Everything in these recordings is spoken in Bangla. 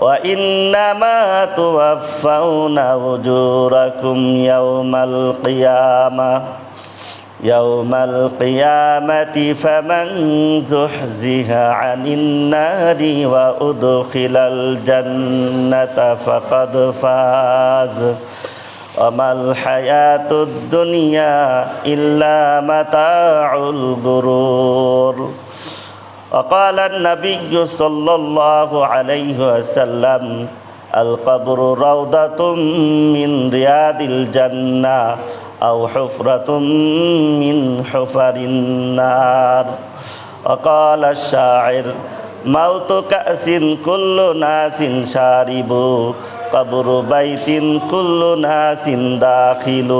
وإنما توفون أجوركم يوم القيامة. يوم القيامة فمن زحزها عن النار وأدخل الجنة فقد فاز. وما الحياة الدنيا إلا متاع الغرور. وقال النبي صلى الله عليه وسلم القبر روضة من رياض الجنة أو حفرة من حفر النار وقال الشاعر موت كأس كل ناس شارب قبر بيت كل ناس داخل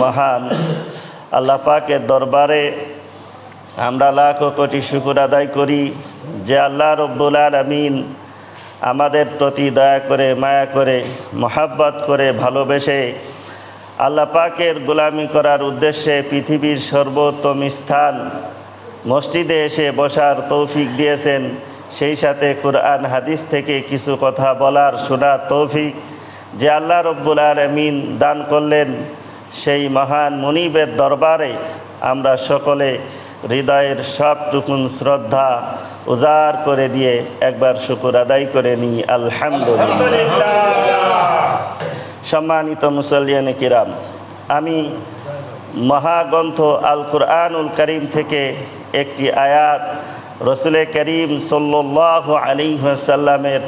মহান আল্লাহ পাকের দরবারে আমরা লাখো কোটি শুকুর আদায় করি যে আল্লাহ রব্বুল আলমিন আমাদের প্রতি দয়া করে, মায়া করে, মহাব্বত করে ভালোবেসে আল্লাহ পাকের গোলামি করার উদ্দেশ্যে পৃথিবীর সর্বোত্তম স্থান মসজিদে এসে বসার তৌফিক দিয়েছেন। সেই সাথে কোরআন, হাদিস থেকে কিছু কথা বলার শোনার তৌফিক যে আল্লাহ রব্বুল আলমিন দান করলেন সেই মহান মনিবের দরবারে আমরা সকলে হৃদয়ের সবটুকুন শ্রদ্ধা উজাড় করে দিয়ে একবার শুকুর আদায় করে নিই আলহামদুলিল্লাহ। সম্মানিত মুসলিয়ান কিরাম, আমি মহাগ্রন্থ আল কুরআনুল করিম থেকে একটি আয়াত রসুল করিম সাল্লাহ আলী সাল্লামের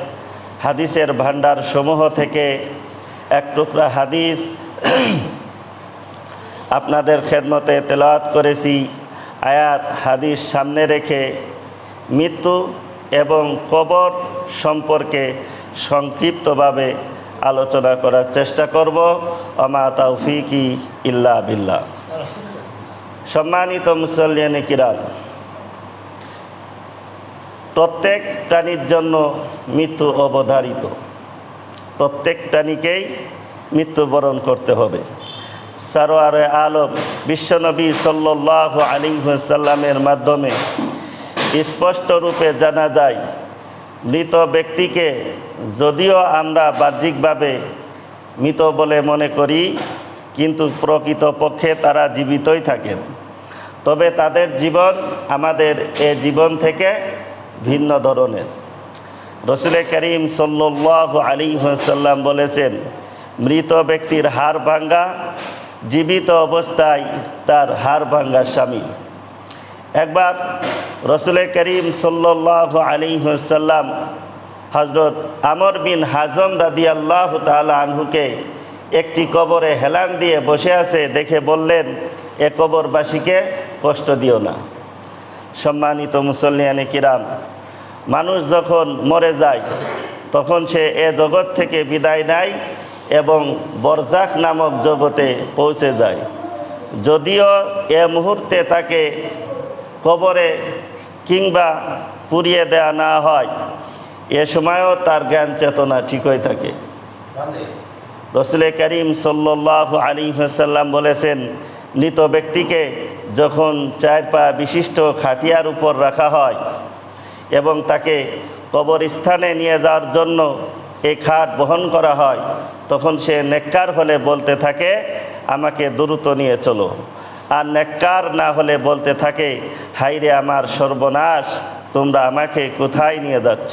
হাদিসের ভাণ্ডার সমূহ থেকে এক টুকরা হাদিস আপনাদের খেদমতে তেলাওয়াত করেছি। আয়াত, হাদিস সামনে রেখে মৃত্যু এবং কবর সম্পর্কে সংক্ষিপ্তভাবে আলোচনা করার চেষ্টা করব। অমা তৌফিকি ইল্লা বিল্লাহ। সম্মানিত মুসল্লিয়ানি কিরাম, প্রত্যেক প্রাণীর জন্য মৃত্যু অবধারিত। প্রত্যেক প্রাণীকেই মৃত্যুবরণ করতে হবে। সারোয়ারে আলম, বিশ্বনবী সাল্লাহ সাল্লামের মাধ্যমে স্পষ্ট রূপে জানা যায়, মৃত ব্যক্তিকে যদিও আমরা বাহ্যিকভাবে মৃত বলে মনে করি, কিন্তু প্রকৃত পক্ষে তারা জীবিতই থাকেন। তবে তাদের জীবন আমাদের এ জীবন থেকে ভিন্ন ধরনের। রসুলে করিম সাল্লাহ আলী সাল্লাম বলেছেন, মৃত ব্যক্তির হাড় ভাঙ্গা জীবিত অবস্থায় তার হার ভাঙ্গা সামিল একবার রসুল করিম সাল্লাহ আলী সাল্লাম হজরত আমর বিন হাজম রাদি আল্লাহ তালা আনহুকে একটি কবরে হেলান দিয়ে বসে আছে দেখে বললেন, এ কবরবাসীকে কষ্ট দিও না। সম্মানিত মুসল্লিয়ানে কিরাম, মানুষ যখন মরে যায়, তখন সে এ জগৎ থেকে বিদায় নেয় এবং বরজাক নামক জগতে পৌঁছে যায়। যদিও এ মুহূর্তে তাকে কবরে কিংবা পুড়িয়ে দেয়া না হয় এ সময়ও তার জ্ঞান চেতনা ঠিকই থাকে। রসুল করিম সাল্লাহ আলী সাল্লাম বলেছেন মৃত ব্যক্তিকে যখন চার পা বিশিষ্ট খাটিয়ার উপর রাখা হয় এবং তাকে কবরস্থানে নিয়ে যাওয়ার জন্য এই খাট বহন করা হয়, তখন সে নেককার হলে বলতে থাকে, আমাকে দ্রুত নিয়ে চলো। আর নেককার না হলে বলতে থাকে হাইরে আমার সর্বনাশ, তোমরা আমাকে কোথায় নিয়ে যাচ্ছ?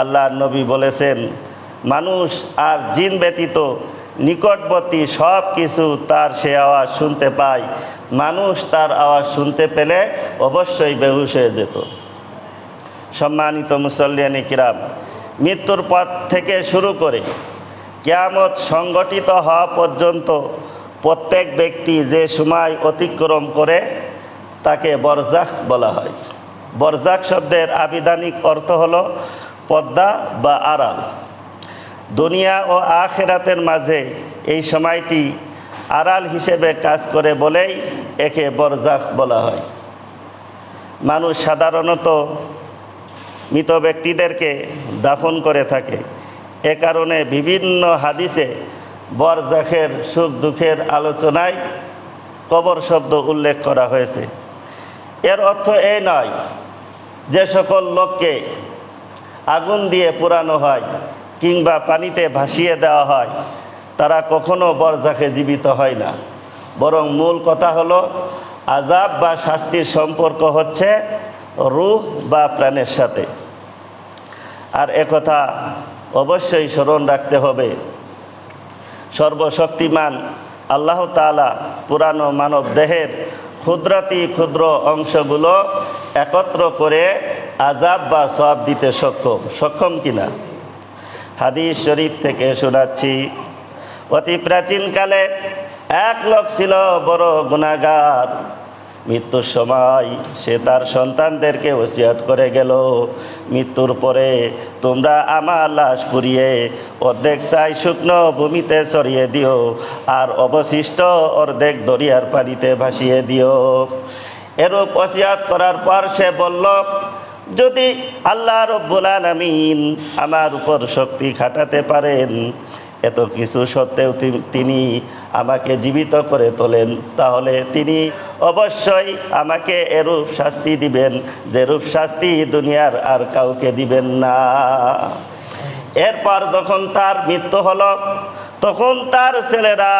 আল্লাহ নবী বলেছেন, মানুষ আর জিন ব্যতীত নিকটবর্তী সব কিছু তার সে আওয়াজ শুনতে পায়। মানুষ তার আওয়াজ শুনতে পেলে অবশ্যই বেহুশ হয়ে যেত। সম্মানিত মুসল্লিয়ানি কিরাম মৃত্যুর পথ থেকে শুরু করে কেয়ামত সংগঠিত হওয়া পর্যন্ত প্রত্যেক ব্যক্তি যে সময় অতিক্রম করে তাকে বরজাক বলা হয়। বরজাক শব্দের আবিধানিক অর্থ হল পদ্মা বা আড়াল। দুনিয়া ও আখেরাতের মাঝে এই সময়টি আড়াল হিসেবে কাজ করে বলেই একে বরজাক বলা হয়। মানুষ সাধারণত মৃত ব্যক্তিদেরকে দাফন করে থাকে। এ কারণে বিভিন্ন হাদিসে বরজাখের সুখ দুঃখের আলোচনায় কবর শব্দ উল্লেখ করা হয়েছে। এর অর্থ এই নয় যে সকল লোককে আগুন দিয়ে পোড়ানো হয় কিংবা পানিতে ভাসিয়ে দেওয়া হয়, তারা কখনো বরজাখে জীবিত হয় না। বরং মূল কথা হলো আজাব বা শাস্তির সম্পর্ক হচ্ছে রূহ বা প্রাণের সাথে। আর একথা অবশ্যই স্মরণ রাখতে হবে। সর্বশক্তিমান আল্লাহ তালা পুরানো মানব দেহের ক্ষুদ্রাতি ক্ষুদ্র অংশগুলো একত্র করে আজাব বা সব দিতে সক্ষম সক্ষম কিনা? হাদিস শরীফ থেকে শোনাচ্ছি, অতি প্রাচীনকালে এক লোক ছিল বড় গুণাগার মৃত্যুর সময় সে তার সন্তানদেরকে ওসিয়াত করে গেল। মৃত্যুর পরে তোমরা আমার লাশ পুড়িয়ে অর্ধেক চাই শুকনো ভূমিতে ছড়িয়ে দিও আর অবশিষ্ট অর্ধেক দরিয়ার পানিতে ভাসিয়ে দিও। এরূপ ওসিয়াত করার পর সে বলল, যদি আল্লাহ রব্বুল আলমিন আমার উপর শক্তি খাটাতে পারেন এত কিছু সত্ত্বেও তিনি আমাকে জীবিত করে তোলেন। তাহলে তিনি অবশ্যই আমাকে এরূপ শাস্তি দিবেন, যেরূপ শাস্তি দুনিয়ার আর কাউকে দিবেন না। এরপর যখন তার মৃত্যু হলো, তখন তার ছেলেরা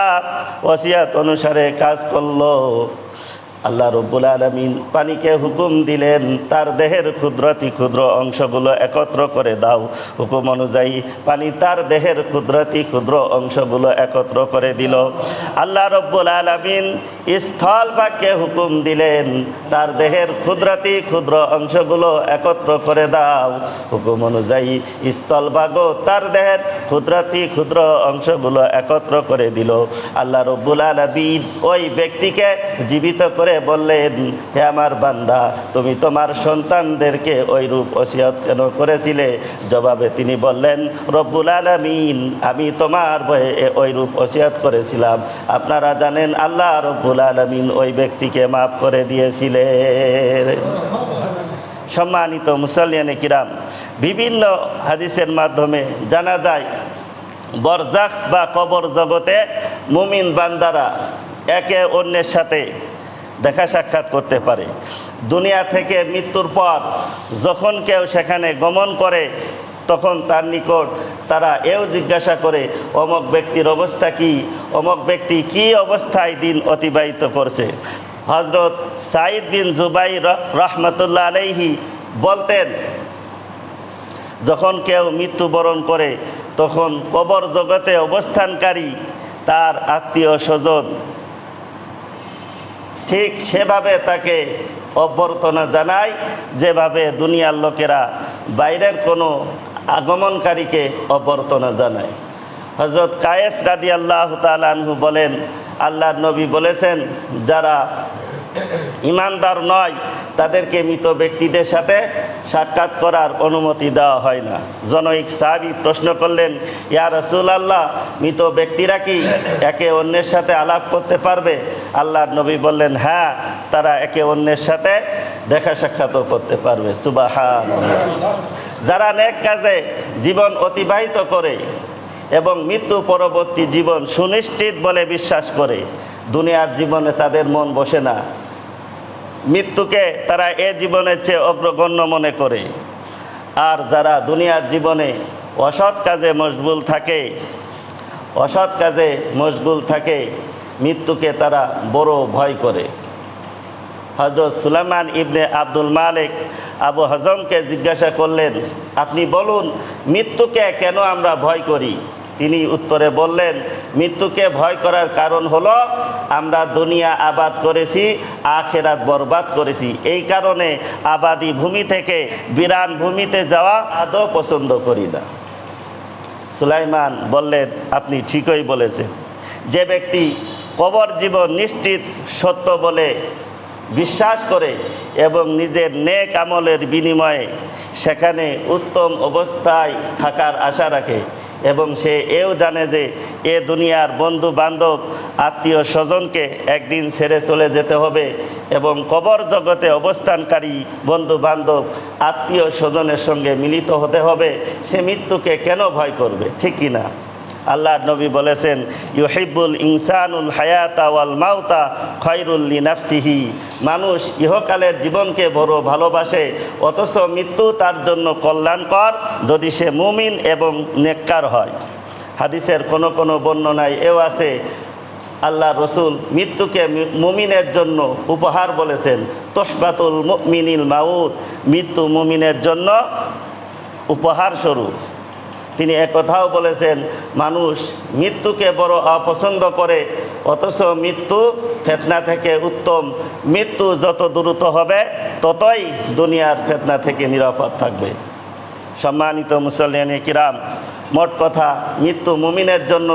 ওসিয়াত অনুসারে কাজ করল। আল্লাহ রব্বুল আলমিন পানিকে হুকুম দিলেন, তার দেহের ক্ষুদ্রাতি ক্ষুদ্র অংশগুলো একত্র করে দাও। হুকুম অনুযায়ী পানি তার দেহের ক্ষুদ্রাতি ক্ষুদ্র অংশগুলো একত্র করে দিল। আল্লাহ রব্বুল আলমিন স্থল বাক্যে হুকুম দিলেন, তার দেহের ক্ষুদ্রাতি ক্ষুদ্র অংশগুলো একত্র করে দাও। হুকুম অনুযায়ী স্থলভাগও তার দেহের ক্ষুদ্রাতি ক্ষুদ্র অংশগুলো একত্র করে দিল। আল্লাহ রব্বুল আলমিন ওই ব্যক্তিকে জীবিত করে বললেন, হে আমার বান্দা, তুমি তোমার সন্তানদেরকে ওই রূপ ওসিয়ত কেন করেছিলে? জবাবে তিনি বললেন, রব্বুল আলমিন, আমি তোমার বয়ে ওই রূপ ওসিয়ত করেছিলাম। আপনারা জানেন, আল্লাহ রব্বুল আলমিন ওই ব্যক্তিকে মাফ করে দিয়েছিলেন। সম্মানিত মুসলিয়ানে কিরাম, বিভিন্ন হাদিসের মাধ্যমে জানা যায় বরজাক বা কবর জগতে মুমিন বান্দারা একে অন্যের সাথে দেখা সাক্ষাৎ করতে পারে। দুনিয়া থেকে মৃত্যুর পর যখন কেউ সেখানে গমন করে, তখন তার নিকট তারা এও জিজ্ঞাসা করে, অমক ব্যক্তির অবস্থা কি? অমক ব্যক্তি কি অবস্থায় দিন অতিবাহিত করছে? হজরত সাইদ বিন জুবাই রহমতুল্লাহ আলাইহি বলতেন, যখন কেউ মৃত্যুবরণ করে, তখন কবর জগতে অবস্থানকারী তার আত্মীয় স্বজন ঠিক সেভাবে তাকে অভ্যর্থনা জানায় যেভাবে দুনিয়ার লোকেরা বাইরের কোনো আগমনকারীকে অভ্যর্থনা জানায়। হজরত কায়েস রাদি আল্লাহ তালু বলেন আল্লাহ নবী বলেছেন, যারা ইমানদার নয় তাদেরকে মৃত ব্যক্তিদের সাথে সাক্ষাৎ করার অনুমতি দেওয়া হয় না। জনৈক সাহাবি প্রশ্ন করলেন, ইয়া রসুল আল্লাহ মৃত ব্যক্তিরা কি একে অন্যের সাথে আলাপ করতে পারবে? আল্লাহর নবী বললেন হ্যাঁ তারা একে অন্যের সাথে দেখা সাক্ষাৎও করতে পারবে। সুবাহান যারা নেক কাজে জীবন অতিবাহিত করে এবং মৃত্যু পরবর্তী জীবন সুনিশ্চিত বলে বিশ্বাস করে, দুনিয়ার জীবনে তাদের মন বসে না। মৃত্যুকে তারা এ জীবনের চেয়ে অগ্রগণ্য মনে করে। আর যারা দুনিয়ার জীবনে অসৎ কাজে মশগুল থাকে, অসৎ কাজে মশগুল থাকে, মৃত্যুকে তারা বড় ভয় করে। হজরত সুলাইমান ইবনে আব্দুল মালিক আবু হজমকে জিজ্ঞাসা করলেন, আপনি বলুন, মৃত্যুকে কেন আমরা ভয় করি? তিনি উত্তরে বললেন, মৃত্যুকে ভয় করার কারণ হলো, আমরা দুনিয়া আবাদ করেছি, আখেরাত বরবাদ করেছি। এই কারণে আবাদি ভূমি থেকে বিরান ভূমিতে যাওয়া আদৌ পছন্দ করি না। সুলাইমান বললেন, আপনি ঠিকই বলেছেন। যে ব্যক্তি কবর জীবন নিশ্চিত, সত্য বলে বিশ্বাস করে এবং নিজের নেক আমলের বিনিময়ে সেখানে উত্তম অবস্থায় থাকার আশা রাখে এবং সে এও জানে যে এ দুনিয়ার বন্ধু, বান্ধব, আত্মীয় স্বজনকে একদিন ছেড়ে চলে যেতে হবে এবং কবর জগতে অবস্থানকারী বন্ধু, বান্ধব, আত্মীয় স্বজনের সঙ্গে মিলিত হতে হবে। সে মৃত্যুকে কেন ভয় করবে? ঠিক কি না? আল্লাহ নবী বলেছেন ইউহিবুল ইনসানুল হায়াতা ওয়াল মাউতা খয়রুল্লি নাফসিহি মানুষ ইহকালের জীবনকে বড় ভালোবাসে, অথচ মৃত্যু তার জন্য কল্যাণকর যদি সে মুমিন এবং নেককার হয়। হাদিসের কোনো কোনো বর্ণনায় এও আছে, আল্লাহ রসুল মৃত্যুকে মুমিনের জন্য উপহার বলেছেন, তোহবাতুল মুমিনিল মাউত। মৃত্যু মুমিনের জন্য উপহার স্বরূপ। তিনি একথাও বলেছেন, মানুষ মৃত্যুকে বড় অপছন্দ করে, অথচ মৃত্যু ফেতনা থেকে উত্তম। মৃত্যু যত দ্রুত হবে, ততই দুনিয়ার ফেতনা থেকে নিরাপদ থাকবে। সম্মানিত মুসলিয়ান কিরাম, মোট কথা, মৃত্যু মুমিনের জন্য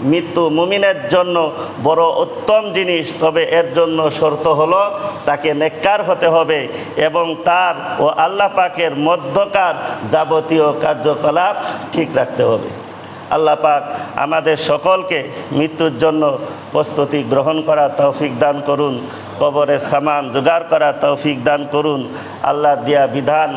মৃত্যু মুমিনের জন্য বড় উত্তম জিনিস, তবে এর জন্য শর্ত হলো তাকে নেককার হতে হবে এবং তার ও আল্লাহ পাকের মধ্যকার যাবতীয় কার্যকলাপ ঠিক রাখতে হবে। আল্লাহ পাক আমাদের সকলকে মৃত্যুর জন্য প্রস্তুতি গ্রহণ করা তৌফিক দান করুন। কবরের সামান জোগাড় করা তৌফিক দান করুন। আল্লাহ দিয়া বিধান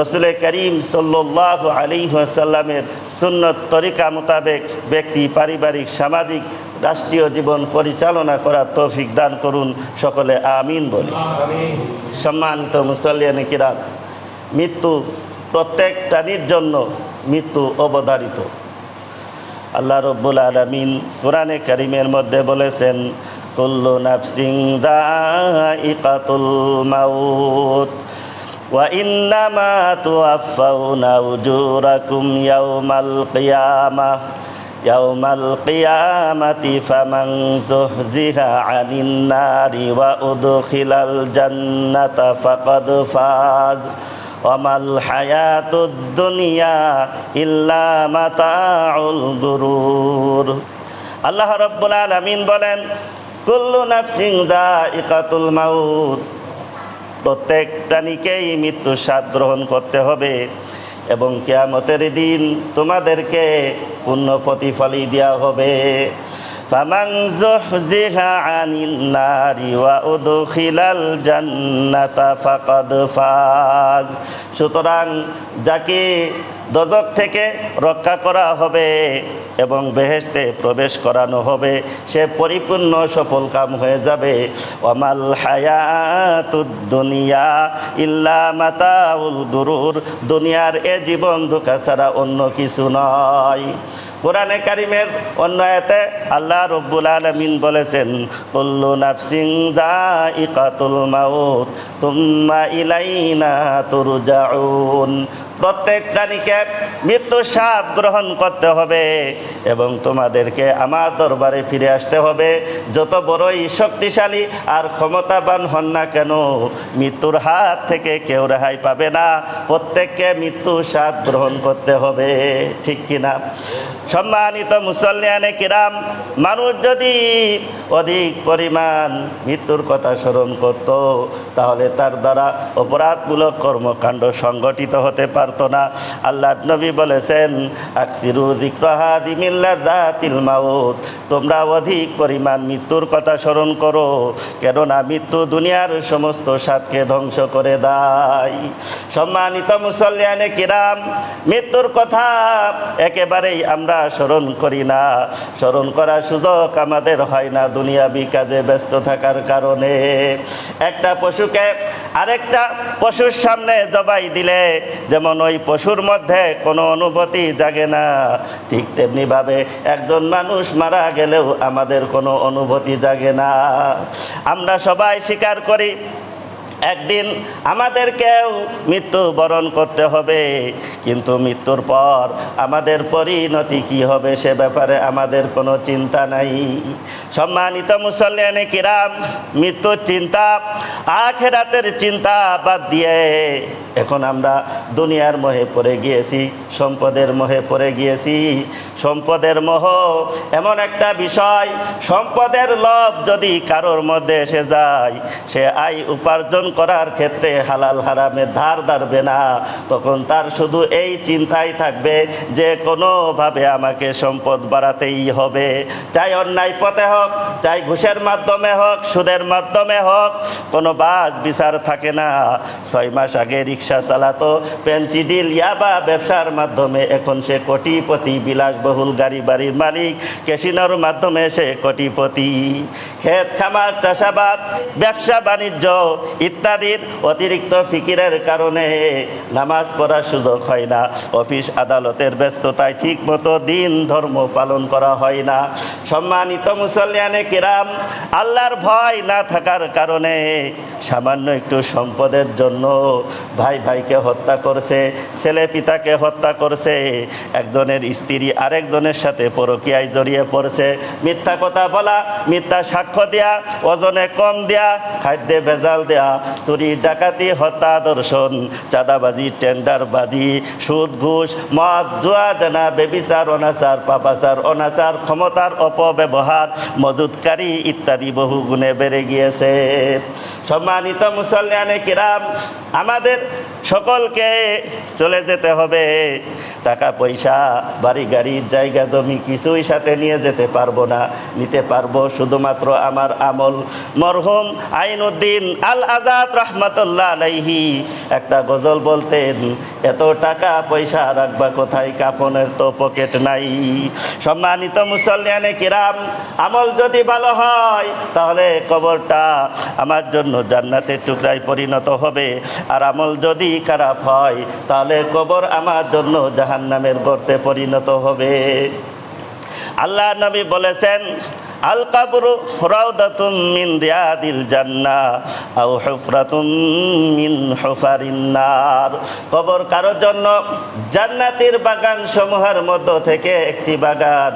রসুল করিম সাল্লাহ আলী সাল্লামের সুন্নত তরিকা মোতাবেক ব্যক্তি পারিবারিক সামাজিক রাষ্ট্রীয় জীবন পরিচালনা করার তৌফিক দান করুন। সকলে আমিন বলি। সম্মানিত মুসল্লিয়ান কিরাম মৃত্যু প্রত্যেক প্রাণীর জন্য মৃত্যু অবধারিত। আল্লাহ রব্বুল আলমিন কোরআনে করিমের মধ্যে বলেছেন কুল্লু নাফসিং দাইকাতুল মাউত তুওয়াফাউনা উজুরাকুম ইয়াউমাল কিয়ামাহ ইয়াউমাল কিয়ামাতি ফামান যুহজিহা আনিন নারি ওয়া উদখিলাল জান্নাতা ফাকাদ ফাজ ওমাল হায়াতুদ দুনিয়া ইল্লা মাতাউল গুরুর আল্লাহ রাব্বুল আলামিন বলেন কুল্লু নাফসিং দাইকাতুল মাউত। প্রত্যেক প্রাণীকেই মৃত্যু স্বাদ গ্রহণ করতে হবে এবং কেয়ামতের দিন তোমাদেরকে পূর্ণ প্রতিফলই দেওয়া হবে। সুতরাং যাকে দজক থেকে রক্ষা করা হবে এবং বেহেস্তে প্রবেশ করানো হবে। সে পরিপূর্ণ সফল কাম হয়ে যাবে। অমাল হায়াতুদ দুনিয়া ইল্লা মাতাউল গুরুর। দুনিয়ার এ জীবন ধোকা ছাড়া অন্য কিছু নয়। কোরআনে কারিমের অন্য এতে আল্লাহ রব্বুল আলমিন বলেছেন, কুল্লু নাফসিং জাইকাতুল মাউত তুম্মা ইলাইনা তুরজাউন। প্রত্যেক প্রাণীকে মৃত্যুর স্বাদ গ্রহণ করতে হবে এবং তোমাদেরকে আমার দরবারে ফিরে আসতে হবে। যত বড়ই শক্তিশালী আর ক্ষমতাবান হন না কেন, মৃত্যুর হাত থেকে কেউ রেহাই পাবে না। প্রত্যেককে মৃত্যুর স্বাদ গ্রহণ করতে হবে, ঠিক কিনা সম্মানিত মুসল্লিয়ানে কিরাম, মানুষ যদি অধিক পরিমাণ মৃত্যুর কথা স্মরণ করত, তাহলে তার দ্বারা অপরাধমূলক কর্মকাণ্ড সংগঠিত হতে পারতো। না আল্লাহ নবী বলেছেন তোমরা অধিক পরিমাণ মৃত্যুর কথা স্মরণ করো, কেননা মৃত্যু দুনিয়ার সমস্ত স্বাদকে ধ্বংস করে দেয়। সম্মানিত মুসল্লিয়ানে কিরাম, মৃত্যুর কথা একেবারেই আমরা স্মরণ করি না। স্মরণ করার সুযোগ আমাদের হয় না দুনিয়াবি কাজে ব্যস্ত থাকার কারণে। একটা পশুকে আরেকটা পশুর সামনে জবাই দিলে, যেমন ওই পশুর মধ্যে কোনো অনুভূতি জাগে না। ঠিক তেমনিভাবে একজন মানুষ মারা গেলেও আমাদের কোনো অনুভূতি জাগে না। আমরা সবাই স্বীকার করি একদিন আমাদেরকেও মৃত্যু বরণ করতে হবে। কিন্তু মৃত্যুর পর আমাদের পরিণতি কি হবে সে ব্যাপারে আমাদের কোনো চিন্তা নাই। সম্মানিত মুসল্লিয়ানে কিরাম, মৃত্যুর চিন্তা, আখেরাতের চিন্তা বাদ দিয়ে এখন আমরা দুনিয়ার মোহে পড়ে গিয়েছি, সম্পদের মোহে পড়ে গিয়েছি। সম্পদের মোহ এমন একটা বিষয়, সম্পদের লোভ যদি কারোর মধ্যে এসে যায়, সে আয় উপার্জন করার ক্ষেত্রে হালাল হারামে ধার ধারবে না। তখন তার শুধু এই চিন্তাই থাকবে যে কোনোভাবে আমাকে সম্পদ বাড়াতেই হবে। চাই অন্যায় পথে হোক, চাই ঘুষের মাধ্যমে হোক, সুদের মাধ্যমে হোক, কোনো বাস বিচার থাকে না। ছয় মাস আগে রিক্সা চালাতো পেন্সিডিল ইয়াবা ব্যবসার মাধ্যমে এখন সে কোটিপতি, বিলাসবহুল গাড়ি বাড়ির মালিক কেসিনোর মাধ্যমে সে কোটিপতি। ক্ষেত খামার, চাষাবাদ, ব্যবসা বাণিজ্য ইত্যাদির অতিরিক্ত ফিকিরের কারণে নামাজ পড়ার সুযোগ হয় না। অফিস আদালতের ব্যস্ততায় ঠিক মতো দিন ধর্ম পালন করা হয় না। সম্মানিত মুসল্লিয়ানে কিরাম, আল্লাহর ভয় না থাকার কারণে সামান্য একটু সম্পদের জন্য ভাই ভাইকে হত্যা করছে, ছেলে পিতাকে হত্যা করছে, একজনের স্ত্রী আরেকজনের সাথে পরকীয়ায় জড়িয়ে পড়ছে। মিথ্যা কথা বলা, মিথ্যা সাক্ষ্য দেয়া, ওজনে কম দেয়া, খাদ্যে ভেজাল দেয়া চুরি ডাকাতি, হত্যা, দর্শন, চাঁদাবাজি, টেন্ডারবাজি, সুদ, ঘুষ, মদ, জুয়া, জানা, বেবিচার, অনাচার, পাপাচার, অনাচার, ক্ষমতার অপব্যবহার মজুদকারী ইত্যাদি বহু গুণে বেড়ে গিয়েছে। সম্মানিত মুসল্লিয়ানে কিরাম, আমাদের সকলকে চলে যেতে হবে। টাকা, পয়সা, বাড়ি গাড়ির জায়গা, জমি কিছুই সাথে নিয়ে যেতে পারব না। নিতে পারব শুধুমাত্র আমার আমল। মরহুম আইনুদ্দিন আল আজাদ রহমতুল্লাহ আলাইহি। একটা গজল বলতেন, এত টাকা, পয়সা রাখবা কোথায়? কাপনের তো পকেট নাই। সম্মানিত মুসল্লিয়ানে কিরাম, আমল যদি ভালো হয়, তাহলে কবরটা আমার জন্য জান্নাতের টুকরায় পরিণত হবে। আর আমল যদি খারাপ হয়, তাহলে কবর আমার জন্য জাহান্নামের গর্তে পরিণত হবে। আল্লাহ নবী বলেছেন আল কাবরু রাউদাতুম মিন রিয়াদিল জান্নাহ আও হুফরাতুম মিন হুফারিন নার। কবর কারোর জন্য জান্নাতের বাগান সমূহের মধ্য থেকে একটি বাগান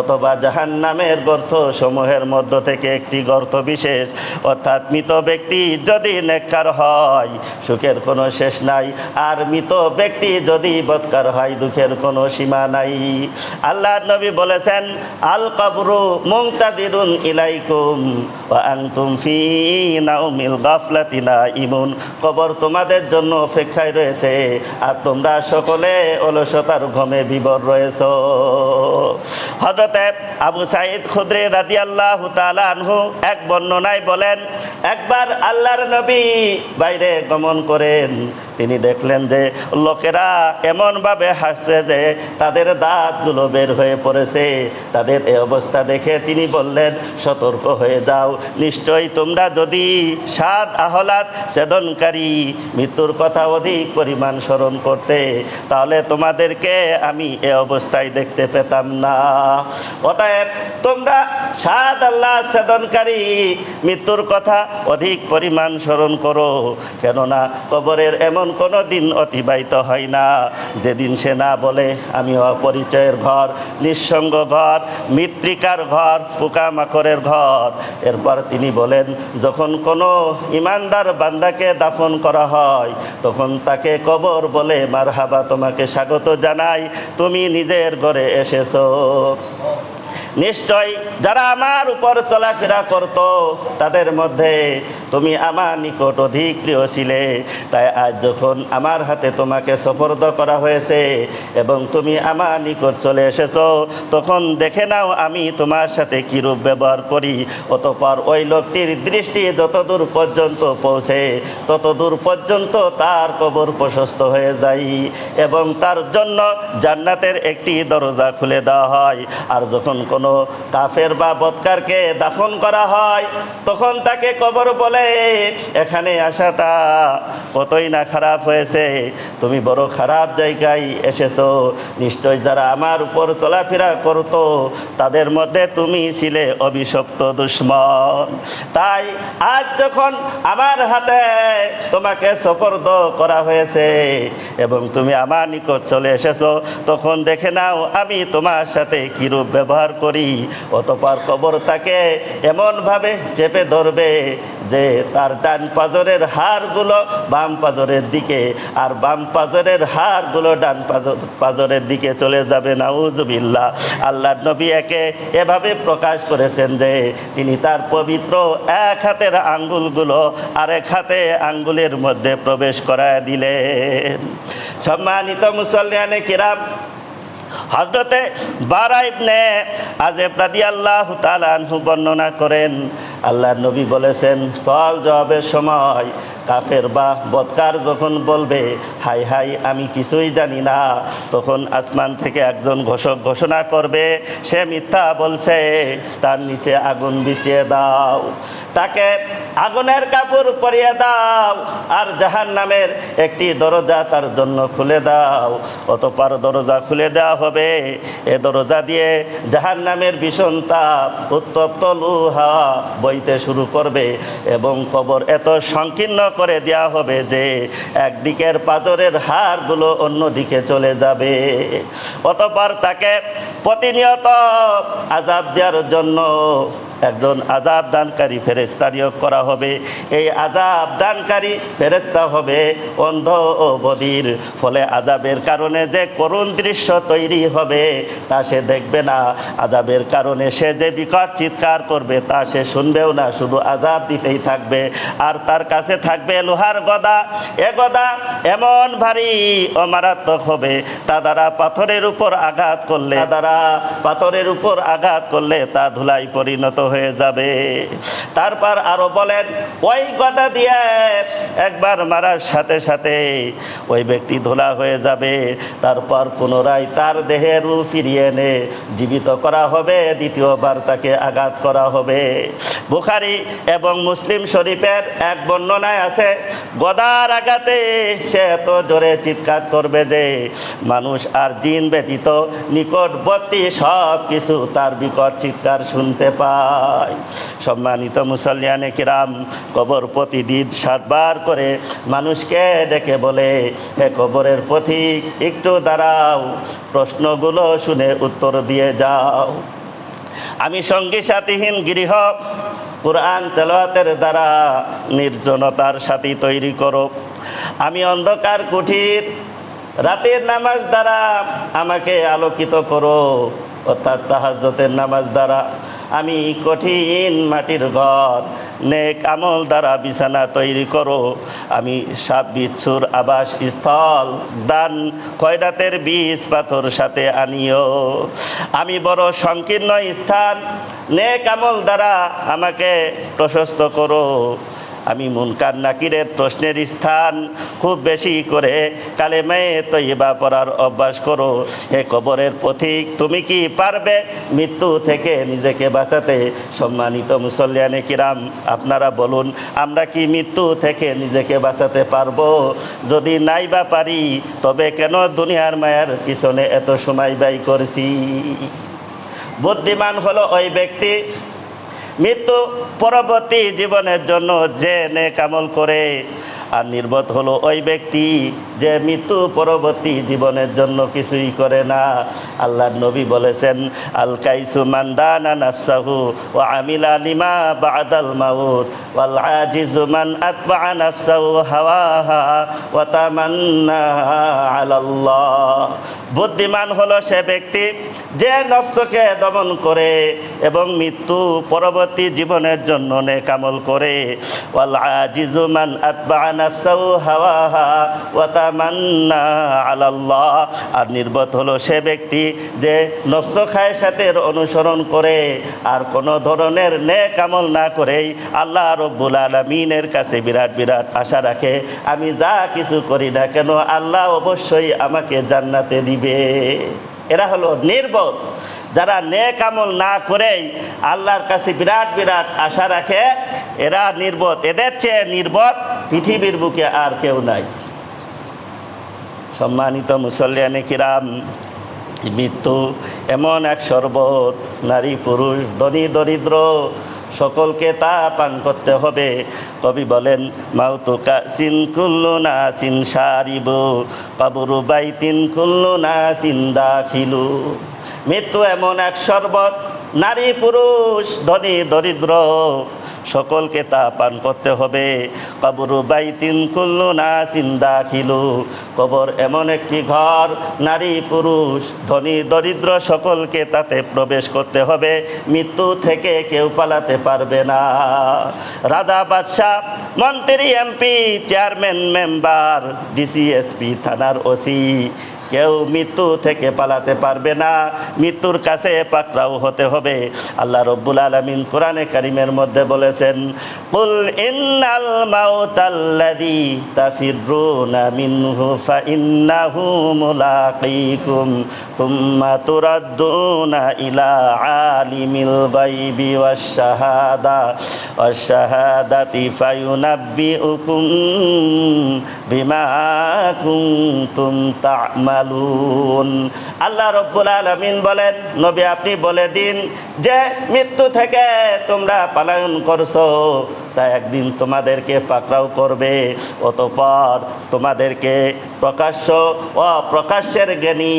অথবা জাহান্নামের গর্ত সমূহের মধ্য থেকে একটি গর্ত বিশেষ। অর্থাৎ মৃত ব্যক্তি যদি নেককার হয়, সুখের কোনো শেষ নাই। আর মৃত ব্যক্তি যদি বৎকার হয়, দুঃখের কোনো সীমা নাই। আল্লাহ নবী বলেছেন, আল কাবরু কবরু মুংতাদিরুন ইলাইকুম ওয়া আনতুম ফি নাউমিল গাফলাতি নাইমুন কবর তোমাদের জন্য অপেক্ষায় রয়েছে, আর তোমরা সকলে অলসতার ঘমে বিবর রয়েছো। হজরতে আবু সাইদ খুদ্রে রাদি আল্লাহ আনহু এক বর্ণনায় বলেন, একবার আল্লাহর নবী বাইরে গমন করেন তিনি দেখলেন যে লোকেরা এমনভাবে হাসছে যে তাদের দাঁতগুলো বের হয়ে পড়েছে। তাদের এই অবস্থা দেখে তিনি বললেন, সতর্ক হয়ে যাও। নিশ্চয়ই তোমরা যদি সাত আহলাদ সেদনকারী মৃত্যুর কথা অধিক পরিমাণ স্মরণ করতে, তাহলে তোমাদেরকে আমি এ অবস্থায় দেখতে পেতাম না। অতএব তোমরা সাত আল্লাহ সেদনকারী মৃত্যুর কথা অধিক পরিমাণ স্মরণ করো। কেননা কবরের এমন কোনো দিন অতিবাহিত হয় না। যেদিন সে না বলে, আমি অপরিচয়ের ঘর, নিঃসঙ্গ ঘর, মৃত্তিকার ঘর, পোকামাকড়ের ঘর। এরপর তিনি বলেন, যখন কোনো ইমানদার বান্দাকে দাফন করা হয়, তখন তাকে কবর বলে মার হাবা তোমাকে স্বাগত জানাই, তুমি নিজের ঘরে এসেছ। নিশ্চয় যারা আমার উপর চলাফেরা করত, তাদের মধ্যে তুমি আমার নিকট অধিক প্রিয় ছিলে। তাই আজ যখন আমার হাতে তোমাকে সফরদ করা হয়েছে এবং তুমি আমার নিকট চলে এসেছ, তখন দেখে নাও আমি তোমার সাথে কীরূপ ব্যবহার করি। অতপর ওই লোকটির দৃষ্টি যতদূর পর্যন্ত পৌঁছে, ততদূর পর্যন্ত তার কবর প্রশস্ত হয়ে যায় এবং তার জন্য জান্নাতের একটি দরজা খুলে দেওয়া হয়। আর যখন কোনো কাফের বা বৎকারকে দাফন করা হয়, তখন তাকে কবর বলে এখানে আসাটা কতই না খারাপ হয়েছে। তুমি বড় খারাপ জায়গায় এসেছ। নিশ্চয় যারা আমার উপর চলাফেরা করতো, তাদের মধ্যে তুমি ছিলে অভিশপ্ত দুশ্মন। তাই আজ যখন আমার হাতে তোমাকে সফর্দ করা হয়েছে এবং তুমি আমার নিকট চলে এসেছ, তখন দেখে নাও আমি তোমার সাথে কিরূপ ব্যবহার করি। অতপর কবর তাকে এমনভাবে চেপে ধরবে যে তার ডান পাজরের হাড়গুলো বাম পাজরের দিকে, আর বাম পাজরের হাড়গুলো ডান পাজর, পাজরের দিকে চলে যাবে, নাউজুবিল্লাহ। আল্লাহ নবী একে এভাবে প্রকাশ করেছেন যে, তিনি তার পবিত্র এক হাতের আঙ্গুলগুলো আরেক হাতে আঙ্গুলের মধ্যে প্রবেশ করায় দিলেন। সম্মানিত মুসল্লিয়ানে কিরাম হজরতে বারাইবনে আজেব রাদি আল্লাহ তালানহু বর্ণনা করেন আল্লাহ নবী বলেছেন, সওয়াল জবাবের সময় কাফের বা বৎকার যখন বলবে, হাই হাই, আমি কিছুই জানি না, তখন আসমান থেকে একজন ঘোষক ঘোষণা করবে, সে মিথ্যা বলছে, তার নিচে আগুন বিছিয়ে দাও। তাকে আগুনের কাপড় পরিয়ে দাও আর জাহান নামের একটি দরজা তার জন্য খুলে দাও। অতপার দরজা খুলে দেওয়া হবে। এ দরজা দিয়ে জাহান নামের ভীষণ তাপ, উত্তপ্ত লুহা বইতে শুরু করবে এবং কবর এত সংকীর্ণ করে দেওয়া হবে যে একদিকের পাথরের হাড়গুলো অন্যদিকে চলে যাবে। অতপর তাকে প্রতিনিয়ত আজাব দেওয়ার জন্য একজন আজাব দানকারী ফেরেস্তা নিয়োগ করা হবে। এই আজাব দানকারী ফেরেস্তা হবে অন্ধ ও বধির ফলে আজাবের কারণে যে করুণ দৃশ্য তৈরি হবে, তা সে দেখবে না। আজাবের কারণে সে যে বিকট চিৎকার করবে, তা সে শুনবেও না। শুধু আজাব দিতেই থাকবে। আর তার কাছে থাকবে লোহার গদা। এ গদা এমন ভারী ও মারাত্মক হবে, তা দ্বারা পাথরের উপর আঘাত করলে দ্বারা পাথরের উপর আঘাত করলে তা ধুলাই পরিণত হয়ে যাবে। তারপর আরও বলেন, ওই কথা দিয়ে একবার মারার সাথে সাথে ওই ব্যক্তি ধোলা হয়ে যাবে। তারপর পুনরায় তার দেহে রু ফিরিয়ে এনে জীবিত করা হবে। দ্বিতীয়বার তাকে আঘাত করা হবে। বুখারি এবং মুসলিম শরীফের এক বর্ণনায় আছে, গদার আঘাতে সে এত জোরে চিৎকার করবে যে মানুষ আর জিন ব্যতীত নিকটবর্তী সব কিছু তার বিকট চিৎকার শুনতে পায়। সম্মানিত মুসলিয়ানে কিরাম, কবর প্রতিদিন সাতবার করে মানুষকে ডেকে বলে, হে কবরের পথিক একটু দাঁড়াও, প্রশ্নগুলো শুনে উত্তর দিয়ে যাও। আমি সঙ্গী সাথীহীন গৃহ, কোরআন তেলাওয়াতের দ্বারা নির্জনতার সাথী তৈরি করো। আমি অন্ধকার, কুঠির, রাতের নামাজ দ্বারা আমাকে আলোকিত করো, অর্থাৎ তাহাজতের নামাজ দ্বারা। আমি কঠিন মাটির ঘর, নেক আমল দ্বারা বিছানা তৈরি করো। আমি সাপ বিচ্ছুর আবাস স্থল, দান কয়রাতের বীজ পাথর সাথে আনিও। আমি বড় সংকীর্ণ স্থান, নেক আমল দ্বারা আমাকে প্রশস্ত করো। আমি মুনকার নাকিরের প্রশ্নের স্থান খুব বেশি করে কালেমায়ে তৈবা পড়ার অভ্যাস করো। হে কবরের পথিক তুমি কি পারবে মৃত্যু থেকে নিজেকে বাঁচাতে? সম্মানিত মুসল্লিয়ানে কিরাম, আপনারা বলুন, আমরা কি মৃত্যু থেকে নিজেকে বাঁচাতে পারব? যদি নাই বা পারি, তবে কেন দুনিয়ার মায়ার পিছনে এত সময় ব্যয় করছি? বুদ্ধিমান হলো ওই ব্যক্তি মৃত্যু পরবর্তী জীবনের জন্য যে নেক আমল করে, আর নির্বোধ হলো ওই ব্যক্তি যে মৃত্যু পরবর্তী জীবনের জন্য কিছুই করে না। আল্লাহ নবী বলেছেন, আল কাইসু মান্দানা নাফসাহু ও আমিলা লিমা বাদাল মাউত ওয়াল আজিজু মান আতবা নাফসাহু হাওয়াহা ওয়া তামান্না বুদ্ধিমান হলো সে ব্যক্তি যে নফসকে দমন করে এবং মৃত্যু পরবর্তী জীবনের জন্য নেকামল করে। ওয়াল আজিজু মান আতবা নাফসাহু হাওয়াহা ওয়া তামান্না আলাল্লাহ। আর নির্বোধ হলো সে ব্যক্তি যে নফস খায় সাথের অনুসরণ করে। আর কোনো ধরনের নেক আমল না করেই আল্লাহ রব্বুল আলমিনের কাছে বিরাট বিরাট আশা রাখে, আমি যা কিছু করি না কেন আল্লাহ অবশ্যই আমাকে জান্নাতে দিবে। এরা হলো নির্বোধ। যারা নেক আমল না করেই আল্লাহর কাছে বিরাট বিরাট আশা রাখে, এরা নির্বোধ। এদের চেয়ে নির্বোধ পৃথিবীর বুকে আর কেউ নাই। সম্মানিত মুসল্লিয়ানি কিরাম মৃত্যু এমন এক শরবত নারী পুরুষ, ধনী, দরিদ্র সকলকে তা পান করতে হবে। কবি বলেন মাউতু কাসিন কুল্লু না সিন সারিব কাবুরু বাইতিন কুল্লু না সিন দাখিলু। মৃত্যু এমন এক শরবত, নারী পুরুষ, ধনী দরিদ্র সকলকে তা পান করতে হবে। কবরু বাইতিন কুল্লু না চিন্দা খিলু কবর এমন একটি ঘর, নারী, পুরুষ, ধনী, দরিদ্র সকলকে তাতে প্রবেশ করতে হবে। মৃত্যু থেকে কেউ পালাতে পারবে না। রাজা বাদশাহ, মন্ত্রী, MP, chairman, member, DC SP, থানার ওসি কেউ মৃত্যু থেকে পালাতে পারবে না। মৃত্যুর কাছে পাকড়াও হতে হবে। আল্লাহ রব্বুল আলমিন কোরআনে কারিমের মধ্যে বলেছেন, কুল ইন্নাল মাউতাল্লাযী তাফিরুনা মিনহু ফাইন্নাহু মুলাকীকুম সুম্মা তুরাদ্দুনা ইলা আলিমিল গায়বি ওয়াশ শাহাদা ওয়াশ শাহাদাতি ফায়ুনাব্বিউকুম বিমা কুনতুম তা'মালুন। আল্লাহ রব্বুল আলামিন বলেন, নবী আপনি বলে দিন যে মৃত্যু থেকে তোমরা পালায়ন করছ, তা একদিন তোমাদেরকে পাকড়াও করবে, অতপর তোমাদেরকে প্রকাশ্য ও প্রকাশ্যের জ্ঞানী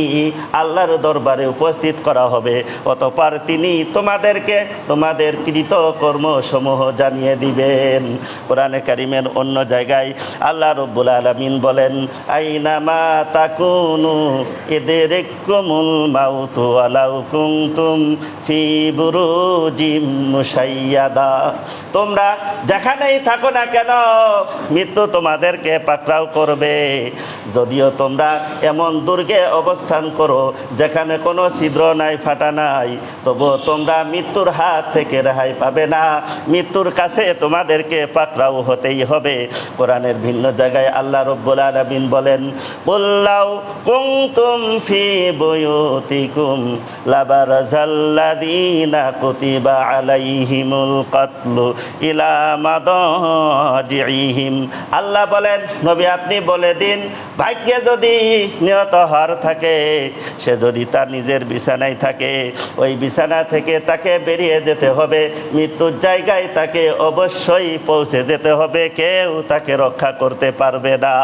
আল্লাহর দরবারে উপস্থিত করা হবে। অতপর তিনি তোমাদেরকে তোমাদের কৃত কর্মসমূহ জানিয়ে দিবেন। কোরআনে কারিমের অন্য জায়গায় আল্লাহ রব্বুল আলমিন বলেন আইনামা তাকুনু এদের কুমুল মাউতু আলাউ কুমতুম ফি বুরুজিম মুসাইয়াদা তোমরা যেখানেই থাকো না কেন, মৃত্যু তোমাদেরকে পাকড়াও করবে। যদিও তোমরা এমন দুর্গে অবস্থান করো, যেখানে কোনো ছিদ্র নাই, ফাটা নাই, তবুও তোমরা মৃত্যুর হাত থেকে রেহাই পাবে না। মৃত্যুর কাছে তোমাদেরকে পাকড়াও হতেই হবে। কোরআনের ভিন্ন জায়গায় আল্লাহ রব্বুল আলমিন বলেন বললাও কুমতুম ফি বুয়ুতিকুম লাবারাজাল্লাযীনা কুতিবা আলাইহিমুল কাতলু ইলা মাদাজিহিম আল্লাহ বলেন, নবী আপনি বলে দিন, ভাগ্যে যদি নিহত হওয়ার থাকে, সে যদি তার নিজের বিছানায় থাকে, ওই বিছানা থেকে তাকে বেরিয়ে যেতে হবে, মৃত্যুর জায়গায় তাকে অবশ্যই পৌঁছে যেতে হবে, কেউ তাকে রক্ষা করতে পারবে না।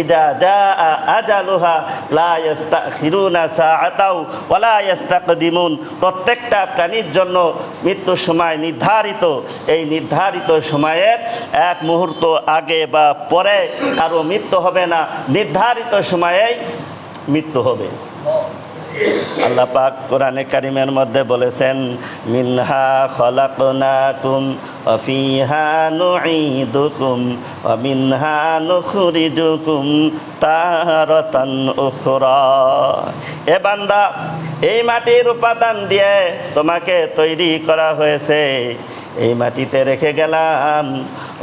ইজা যা প্রত্যেকটা প্রাণীর জন্য মৃত্যুর সময় নির্ধারিত। এই নির্ধারিত সময়ের এক মুহূর্ত আগে বা পরে কারও মৃত্যু হবে না। নির্ধারিত সময়েই মৃত্যু হবে। আল্লাহ পাক কোরআনে কারিমের মধ্যে বলেছেন, মিনহা খলাকনাকুম অফিহা নুঈদুকুম ওয়া মিনহা নুখরিজুকুম তারাতান উখরা। এ বান্দা, এই মাটির উপাদান দিয়ে তোমাকে তৈরি করা হয়েছে। এই মাটিতে রেখে গেলাম।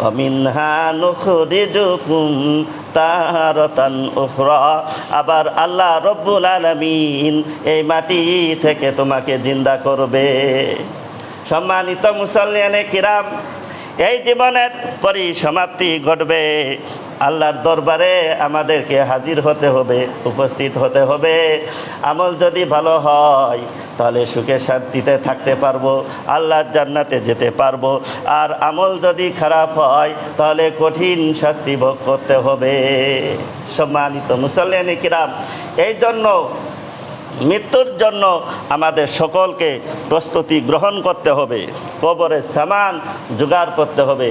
অমিনহা নুখরিজুকুম তারাতান উখরা। আবার আল্লাহ রব্বুল আলমিন এই মাটি থেকে তোমাকে জিন্দা করবে। সম্মানিত মুসল্লিয়ানে কিরাম এই জীবনের পরিসমাপ্তি ঘটবে। আল্লাহর দরবারে আমাদেরকে হাজির হতে হবে, উপস্থিত হতে হবে। আমল যদি ভালো হয়, তাহলে সুখে শান্তিতে থাকতে পারব, আল্লাহর জান্নাতে যেতে পারব। আর আমল যদি খারাপ হয়, তাহলে কঠিন শাস্তি ভোগ করতে হবে। সম্মানিত মুসল্লিয়ান কিরাম, এই জন্য মৃত্যুর জন্য আমাদের সকলকে প্রস্তুতি গ্রহণ করতে হবে, কবরে সামান জোগাড় করতে হবে।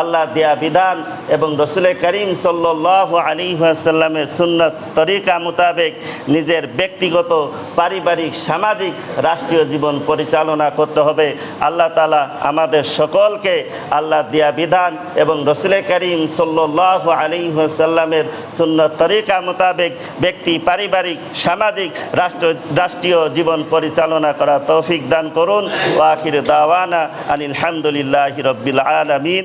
আল্লাহ দিয়া বিধান এবং রসুল করিম সাল্লাহ আলী সাল্লামের সুন্নত তরিকা মোতাবেক নিজের ব্যক্তিগত, পারিবারিক, সামাজিক, রাষ্ট্রীয় জীবন পরিচালনা করতে হবে। আল্লাহ তালা আমাদের সকলকে আল্লাহ দিয়া বিধান এবং রসুল করিম সাল্লাহ আলী সাল্লামের সুন্নত তরিকা মোতাবেক ব্যক্তি, পারিবারিক, সামাজিক রাষ্ট্র রাষ্ট্রীয় জীবন পরিচালনা করা তৌফিক দান করুন। ও আখির দাওয়ানা আনিল হামদুলিল্লাহ রব্বিল আলমিন।